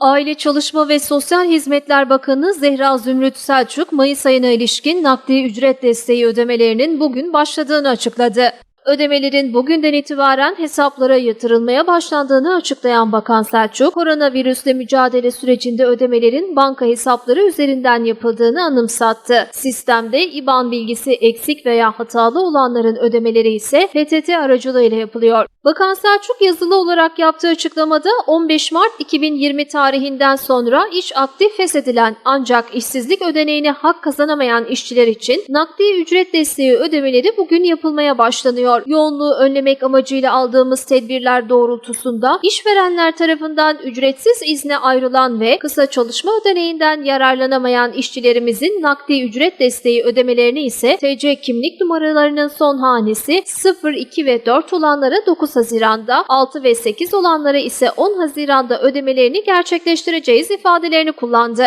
Aile Çalışma ve Sosyal Hizmetler Bakanı Zehra Zümrüt Selçuk, Mayıs ayına ilişkin nakdi ücret desteği ödemelerinin bugün başladığını açıkladı. Ödemelerin bugünden itibaren hesaplara yatırılmaya başlandığını açıklayan Bakan Selçuk, koronavirüsle mücadele sürecinde ödemelerin banka hesapları üzerinden yapıldığını anımsattı. Sistemde IBAN bilgisi eksik veya hatalı olanların ödemeleri ise PTT aracılığıyla yapılıyor. Bakan Selçuk yazılı olarak yaptığı açıklamada 15 Mart 2020 tarihinden sonra iş aktif feshedilen ancak işsizlik ödeneğine hak kazanamayan işçiler için nakdi ücret desteği ödemeleri bugün yapılmaya başlanıyor. Yoğunluğu önlemek amacıyla aldığımız tedbirler doğrultusunda işverenler tarafından ücretsiz izne ayrılan ve kısa çalışma ödeneğinden yararlanamayan işçilerimizin nakdi ücret desteği ödemelerini ise TC kimlik numaralarının son hanesi 0, 2 ve 4 olanlara 9 Haziran'da, 6 ve 8 olanlara ise 10 Haziran'da ödemelerini gerçekleştireceğiz ifadelerini kullandı.